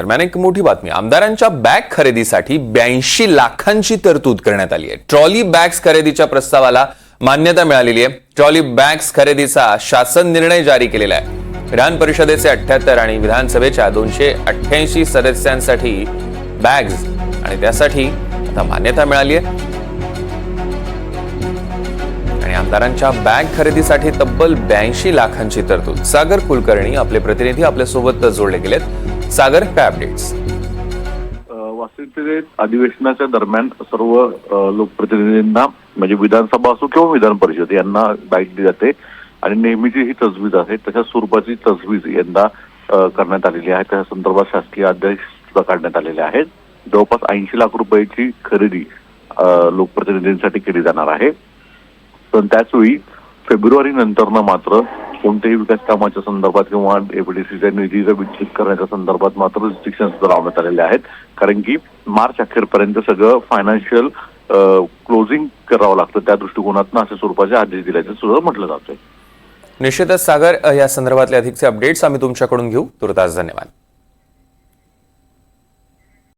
दरम्यान एक मोठी बातमी. आमदारांच्या बॅग खरेदीसाठी ब्याऐंशी लाखांची तरतूद करण्यात आली आहे. ट्रॉली बॅग्स खरेदीच्या प्रस्तावाला मान्यता मिळालेली आहे. ट्रॉली बॅग्स खरेदीचा शासन निर्णय जारी केलेला आहे. विधान परिषदेचे अठ्याहत्तर आणि विधानसभेच्या दोनशे अठ्ठ्याऐंशी सदस्यांसाठी बॅग्स आणि त्यासाठी आता मान्यता मिळाली आहे. आणि आमदारांच्या बॅग खरेदीसाठी तब्बल ब्याऐंशी लाखांची तरतूद. सागर कुलकर्णी आपले प्रतिनिधी आपल्यासोबत जोडले गेलेत. सागर काय अपडेट्स वास्तविकतेत अधिवेशनाच्या दरम्यान सर्व लोकप्रतिनिधींना म्हणजे विधानसभा असो किंवा विधान परिषद यांना बाईट दिली जाते. आणि नेहमीची ही तजवीज आहे. तशा स्वरूपाची तजवीज यंदा करण्यात आलेली आहे. त्या संदर्भात शासकीय आदेश सुद्धा काढण्यात आलेले आहेत. जवळपास ऐंशी लाख रुपयाची खरेदी लोकप्रतिनिधींसाठी केली जाणार आहे. पण त्याचवेळी फेब्रुवारी नंतरनं मात्र कोणत्याही विकास कामाच्या संदर्भात किंवा एपीडीसीच्या निधीचा विच्छेद करण्याच्या संदर्भात मात्र रिस्ट्रिक्शन सुद्धा लावण्यात आलेले आहेत. कारण की मार्च अखेरपर्यंत सगळं फायनान्शियल क्लोजिंग करावं लागतं. त्या दृष्टिकोनातून अशा स्वरूपाचे आदेश दिल्याचं सुद्धा म्हटलं जातंय. निश्चितच सागर या संदर्भातले अधिकचे अपडेट्स आम्ही तुमच्याकडून घेऊ. तुर्तास धन्यवाद.